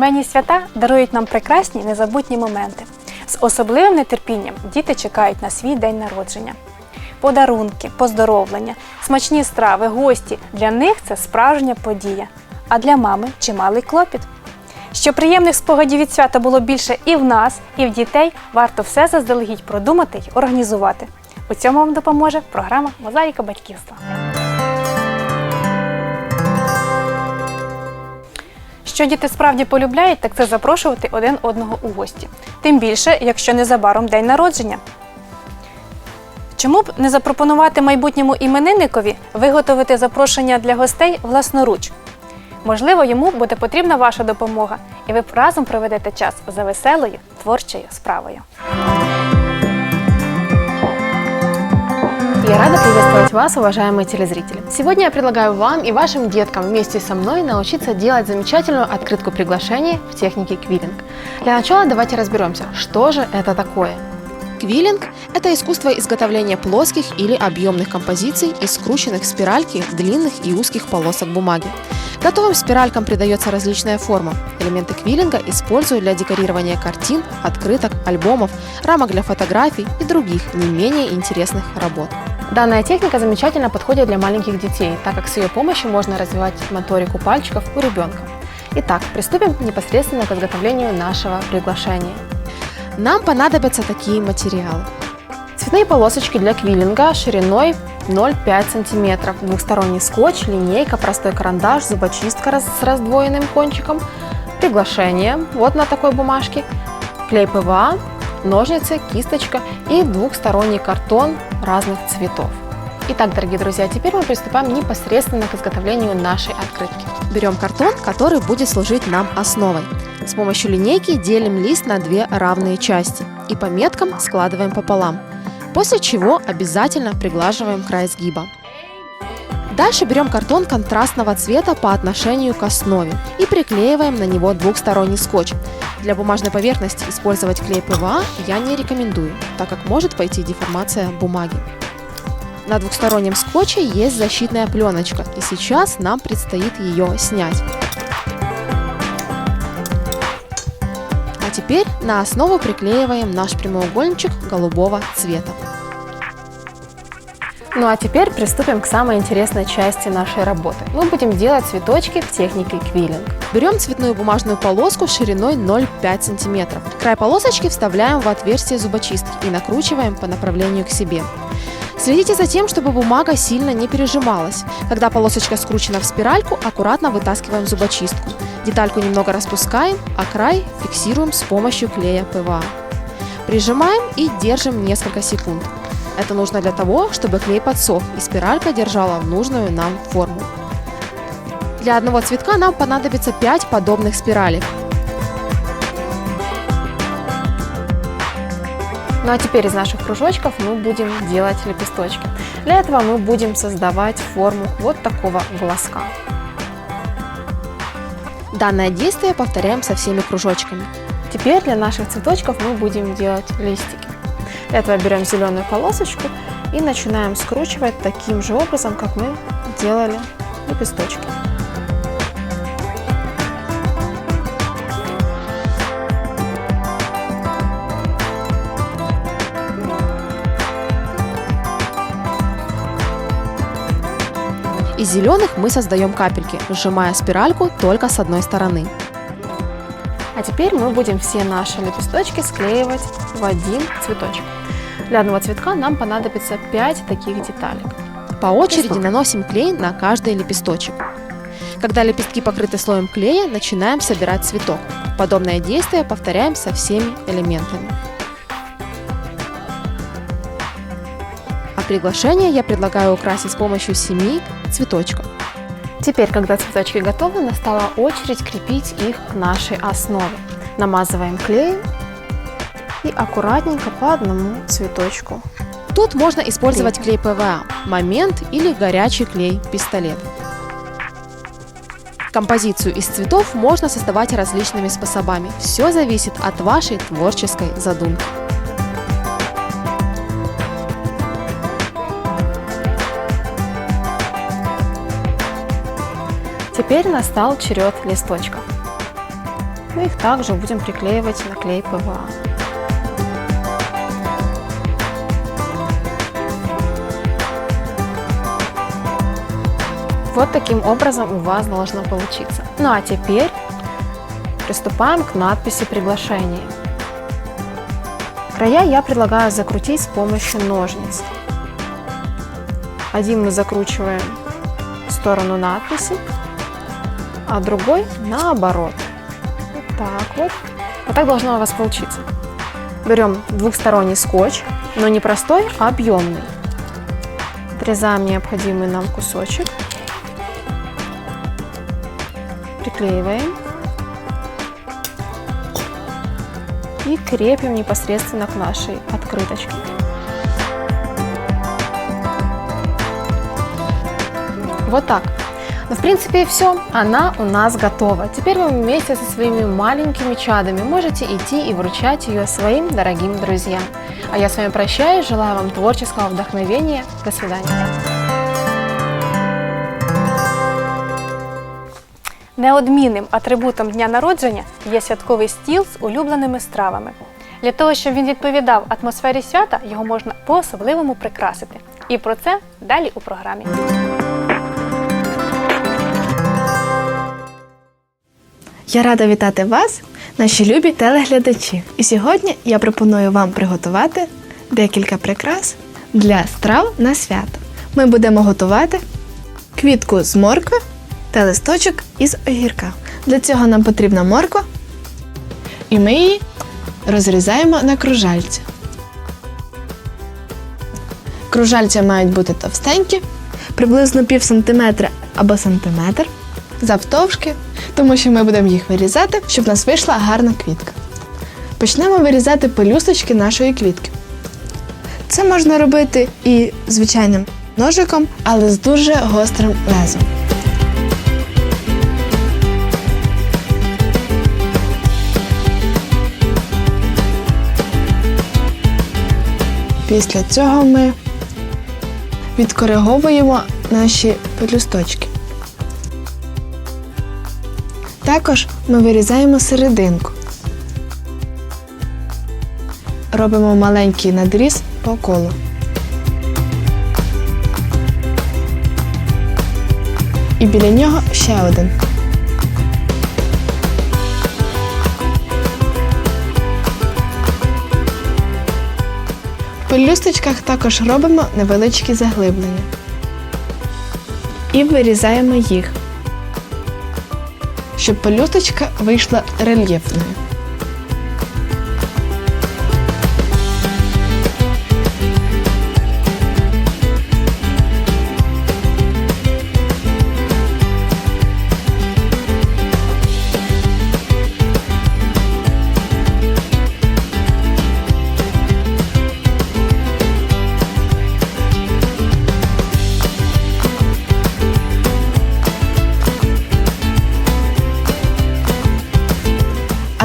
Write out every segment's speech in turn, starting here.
Сімейні свята дарують нам прекрасні незабутні моменти. З особливим нетерпінням діти чекають на свій день народження. Подарунки, поздоровлення, смачні страви, гості для них це справжня подія. А для мами чималий клопіт. Щоб приємних спогадів від свята було більше і в нас, і в дітей, варто все заздалегідь продумати й організувати. У цьому вам допоможе програма Мозаїка батьківства. Що діти справді полюбляють, так це запрошувати один одного у гості. Тим більше, якщо незабаром день народження. Чому б не запропонувати майбутньому іменинникові виготовити запрошення для гостей власноруч? Можливо, йому буде потрібна ваша допомога, і ви разом проведете час за веселою творчою справою. Я рада приветствовать вас, уважаемые телезрители. Сегодня я предлагаю вам и вашим деткам вместе со мной научиться делать замечательную открытку приглашений в технике квиллинг. Для начала давайте разберемся, что же это такое. Квиллинг – это искусство изготовления плоских или объемных композиций из скрученных спиральки длинных и узких полосок бумаги. Готовым спиралькам придается различная форма. Элементы квиллинга используют для декорирования картин, открыток, альбомов, рамок для фотографий и других не менее интересных работ. Данная техника замечательно подходит для маленьких детей, так как с ее помощью можно развивать моторику пальчиков у ребенка. Итак, приступим непосредственно к изготовлению нашего приглашения. Нам понадобятся такие материалы. Цветные полосочки для квиллинга шириной 0,5 см, двухсторонний скотч, линейка, простой карандаш, зубочистка с раздвоенным кончиком, приглашение вот на такой бумажке, клей ПВА, ножницы, кисточка и двухсторонний картон разных цветов. Итак, дорогие друзья, теперь мы приступаем непосредственно к изготовлению нашей открытки. Берем картон, который будет служить нам основой. С помощью линейки делим лист на две равные части и по меткам складываем пополам, после чего обязательно приглаживаем край сгиба. Дальше берем картон контрастного цвета по отношению к основе и приклеиваем на него двухсторонний скотч. Для бумажной поверхности использовать клей ПВА я не рекомендую, так как может пойти деформация бумаги. На двухстороннем скотче есть защитная пленочка, и сейчас нам предстоит ее снять. А теперь на основу приклеиваем наш прямоугольничек голубого цвета. Ну а теперь приступим к самой интересной части нашей работы. Мы будем делать цветочки в технике квиллинг. Берем цветную бумажную полоску шириной 0,5 см. Край полосочки вставляем в отверстие зубочистки и накручиваем по направлению к себе. Следите за тем, чтобы бумага сильно не пережималась. Когда полосочка скручена в спиральку, аккуратно вытаскиваем зубочистку. Детальку немного распускаем, а край фиксируем с помощью клея ПВА. Прижимаем и держим несколько секунд. Это нужно для того, чтобы клей подсох и спиралька держала нужную нам форму. Для одного цветка нам понадобится 5 подобных спиралек. Ну а теперь из наших кружочков мы будем делать лепесточки. Для этого мы будем создавать форму вот такого глазка. Данное действие повторяем со всеми кружочками. Теперь для наших цветочков мы будем делать листики. Для этого берем зеленую полосочку и начинаем скручивать таким же образом, как мы делали лепесточки. Из зеленых мы создаем капельки, сжимая спиральку только с одной стороны. А теперь мы будем все наши лепесточки склеивать в один цветочек. Для одного цветка нам понадобится 5 таких деталек. По очереди наносим клей на каждый лепесточек. Когда лепестки покрыты слоем клея, начинаем собирать цветок. Подобное действие повторяем со всеми элементами. А приглашение я предлагаю украсить с помощью семи цветочков. Теперь, когда цветочки готовы, настала очередь крепить их к нашей основе. Намазываем клеем и аккуратненько по одному цветочку. Тут можно использовать клей ПВА, момент или горячий клей пистолет. Композицию из цветов можно создавать различными способами. Все зависит от вашей творческой задумки. Теперь настал черед листочков. Мы их также будем приклеивать на клей ПВА. Вот таким образом у вас должно получиться. Ну а теперь приступаем к надписи приглашения. Края я предлагаю закрутить с помощью ножниц. Один мы закручиваем в сторону надписи, а другой наоборот. Вот так вот. Вот так должно у вас получиться. Берем двухсторонний скотч, но не простой, а объемный. Отрезаем необходимый нам кусочек. Приклеиваем. И крепим непосредственно к нашей открыточке. Вот так. Ну, в принципе, все. Она у нас готова. Теперь вы вместе со своими маленькими чадами можете идти и вручать ее своим дорогим друзьям. А я с вами прощаюсь, желаю вам творческого вдохновения. До свидания. Неодмінним атрибутом дня народження є святковий стіл з улюбленими стравами. Для того, щоб він відповідав атмосфері свята, його можна по-особливому прикрасити. І про це далі у програмі. Я рада вітати вас, наші любі телеглядачі. І сьогодні я пропоную вам приготувати декілька прикрас для страв на свято. Ми будемо готувати квітку з моркви та листочок із огірка. Для цього нам потрібна морква, і ми її розрізаємо на кружальці. Кружальця мають бути товстенькі, приблизно пів сантиметра або сантиметр завтовшки, тому що ми будемо їх вирізати, щоб у нас вийшла гарна квітка. Почнемо вирізати пелюсточки нашої квітки. Це можна робити і звичайним ножиком, але з дуже гострим лезом. Після цього ми відкориговуємо наші пелюсточки. Також ми вирізаємо серединку. Робимо маленький надріз по колу. І біля нього ще один. В пелюсточках також робимо невеличкі заглиблення. І вирізаємо їх щоб пелюсточка вийшла рельєфною.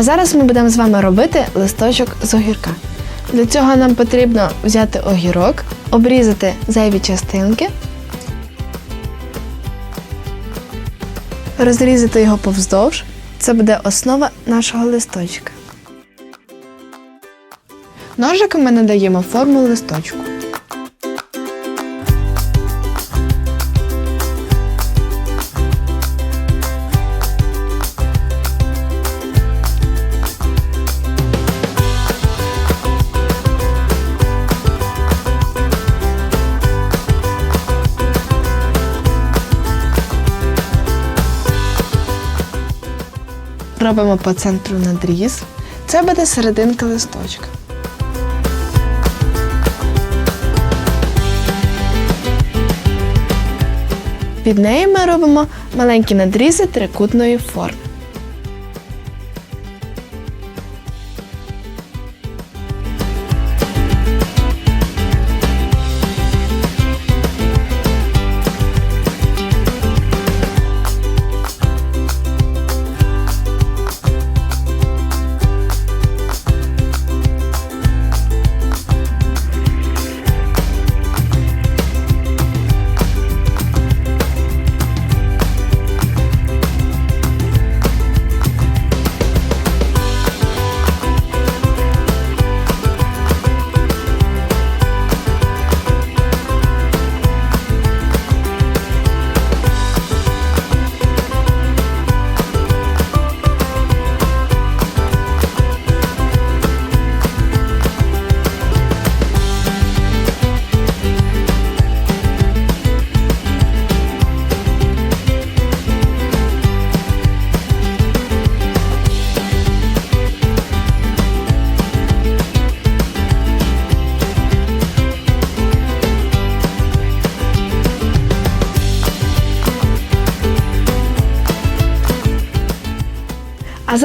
Зараз ми будемо з вами робити листочок з огірка. Для цього нам потрібно взяти огірок, обрізати зайві частинки, розрізати його повздовж. Це буде основа нашого листочка. Ножиком ми надаємо форму листочку. Робимо по центру надріз. Це буде серединка листочка. Під нею ми робимо маленькі надрізи трикутної форми.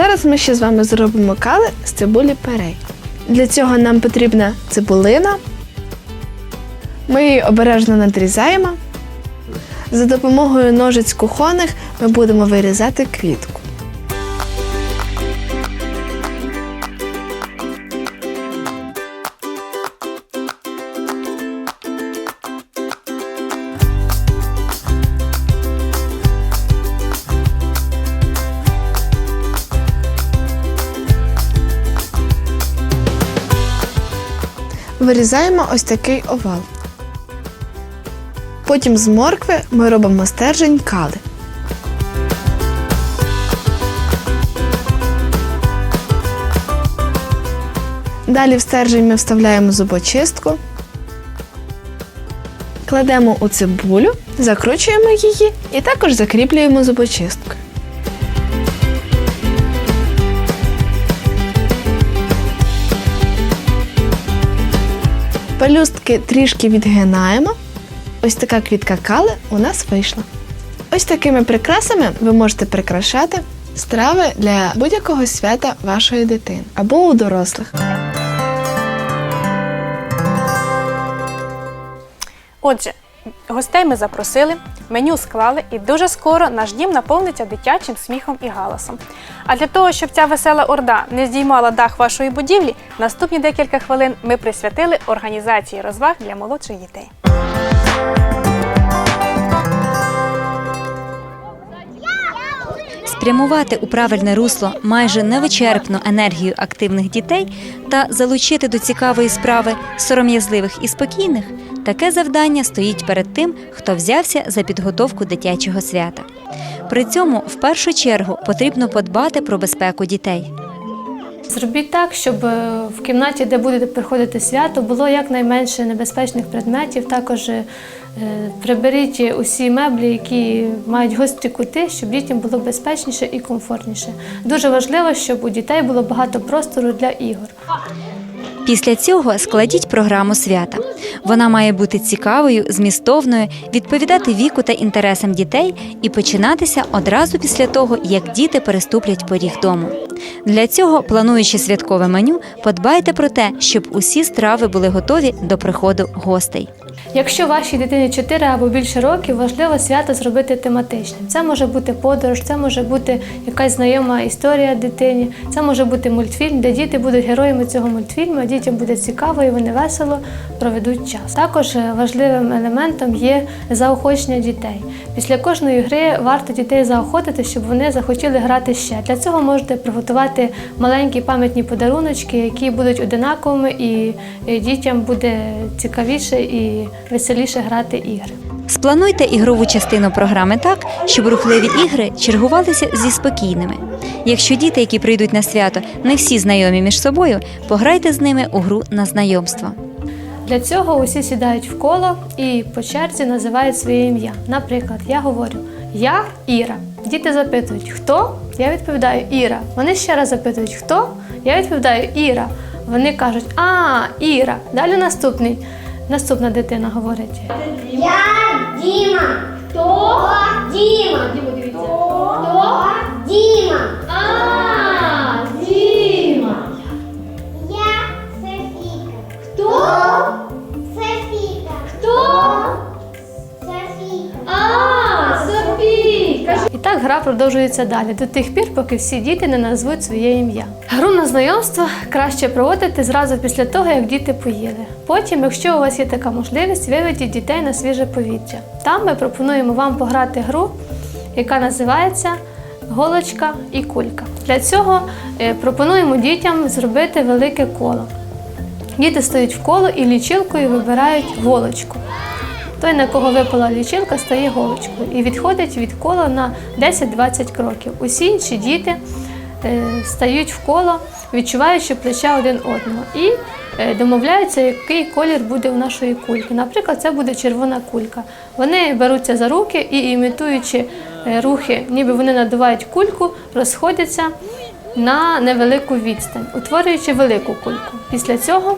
Зараз ми ще з вами зробимо кали з цибулі перей. Для цього нам потрібна цибулина. Ми її обережно надрізаємо. За допомогою ножиць кухонних ми будемо вирізати квітку. Вирізаємо ось такий овал. Потім з моркви ми робимо стержень кали. Далі в стержень ми вставляємо зубочистку, кладемо у цибулю, закручуємо її і також закріплюємо зубочисткою. Пелюстки трішки відгинаємо. Ось така квітка кали у нас вийшла. Ось такими прикрасами ви можете прикрашати страви для будь-якого свята вашої дитини або у дорослих. Отже, гостей ми запросили, меню склали, і дуже скоро наш дім наповниться дитячим сміхом і галасом. А для того, щоб ця весела орда не здіймала дах вашої будівлі, наступні декілька хвилин ми присвятили організації розваг для молодших дітей. спрямувати у правильне русло майже невичерпну енергію активних дітей та залучити до цікавої справи сором'язливих і спокійних таке завдання стоїть перед тим, хто взявся за підготовку дитячого свята. При цьому в першу чергу потрібно подбати про безпеку дітей. Зробіть так, щоб е, в кімнаті, де будете приходити свято, було якнайменше небезпечних предметів. Також е, приберіть усі меблі, які мають гострі кути, щоб дітям було безпечніше і комфортніше. Дуже важливо, щоб у дітей було багато простору для ігор. Після цього складіть програму свята. Вона має бути цікавою, змістовною, відповідати віку та інтересам дітей і починатися одразу після того, як діти переступлять поріг дому. Для цього, плануючи святкове меню, подбайте про те, щоб усі страви були готові до приходу гостей. Якщо вашій дитині 4 або більше років, важливо свято зробити тематичним. Це може бути подорож, це може бути якась знайома історія дитині, це може бути мультфільм, де діти будуть героями цього мультфільму, дітям буде цікаво і вони весело проведуть час. Також е, важливим елементом є заохочення дітей. Після кожної гри варто дітей заохотити, щоб вони захотіли грати ще. Для цього можете приготувати маленькі пам'ятні подаруночки, які будуть одинаковими, і дітям буде цікавіше і веселіше грати ігри. Сплануйте ігрову частину програми так, щоб рухливі ігри чергувалися зі спокійними. Якщо діти, які прийдуть на свято, не всі знайомі між собою, пограйте з ними у гру на знайомство. Для цього усі сідають в коло і по черзі називають своє ім'я. Наприклад, я говорю Я Іра. Діти запитують, хто? Я відповідаю Іра. Вони ще раз запитують, хто? Я відповідаю Іра. Вони кажуть, а, Іра. Далі наступний. Наступна дитина говорить. Я Діма. Хто? Діма. Діма, дивіться. Хто? Діма. А, Діма. Я Софіка. Хто? Софіка. Хто? Софіка. А, Софіка. І так гра продовжується далі до тих пір, поки всі діти не назвуть своє ім'я. Гру на знайомство краще проводити зразу після того, як діти поїли. Потім, якщо у вас є така можливість, виведіть дітей на свіже повітря. Там ми пропонуємо вам пограти гру, яка називається Голочка і кулька. Для цього е, пропонуємо дітям зробити велике коло. Діти стоять в коло і лічилкою вибирають голочку. Той, на кого випала лічилка, стає голочкою і відходить від кола на 10-20 кроків. Усі інші діти е, стають в коло, відчуваючи плеча один одного, і е, домовляються, який колір буде у нашої кульки. Наприклад, це буде червона кулька. Вони беруться за руки і, імітуючи е, рухи, ніби вони надувають кульку, розходяться на невелику відстань, утворюючи велику кульку. Після цього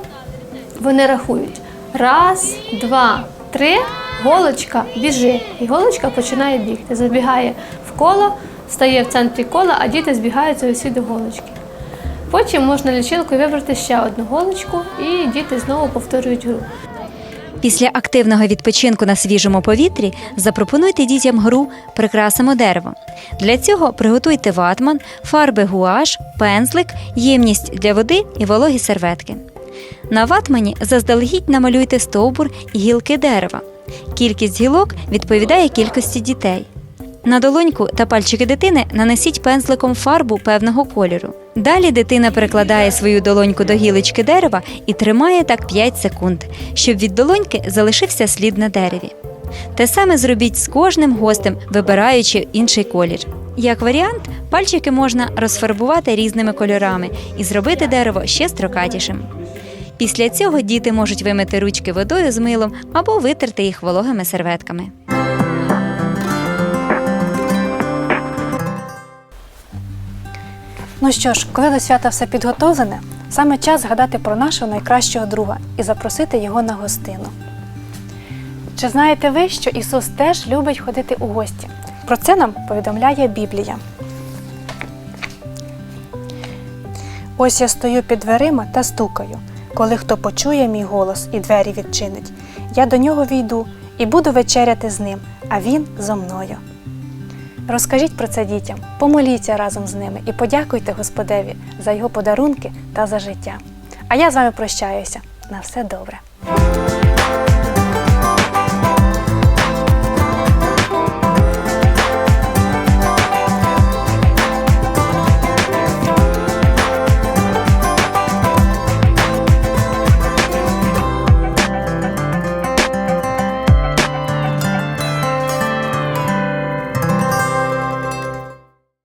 вони рахують. Раз, два, три, голочка біжи. І голочка починає бігти. Забігає в коло, стає в центрі кола, а діти збігаються усі до голочки. Потім можна лічилкою вибрати ще одну голочку, і діти знову повторюють гру. Після активного відпочинку на свіжому повітрі запропонуйте дітям гру Прикрасимо дерево. Для цього приготуйте ватман, фарби гуаш, пензлик, ємність для води і вологі серветки. На ватмані заздалегідь намалюйте стовбур і гілки дерева. Кількість гілок відповідає кількості дітей. На долоньку та пальчики дитини нанесіть пензликом фарбу певного кольору. Далі дитина перекладає свою долоньку до гілочки дерева і тримає так 5 секунд, щоб від долоньки залишився слід на дереві. Те саме зробіть з кожним гостем, вибираючи інший колір. Як варіант, пальчики можна розфарбувати різними кольорами і зробити дерево ще строкатішим. Після цього діти можуть вимити ручки водою з милом або витерти їх вологими серветками. Ну що ж, коли до свята все підготовлене, саме час згадати про нашого найкращого друга і запросити його на гостину. Чи знаєте ви, що Ісус теж любить ходити у гості? Про це нам повідомляє Біблія. Ось я стою під дверима та стукаю. Коли хто почує мій голос і двері відчинить, я до нього війду і буду вечеряти з ним, а він зо мною. Розкажіть про це дітям, помоліться разом з ними і подякуйте Господеві за його подарунки та за життя. А я з вами прощаюся. На все добре.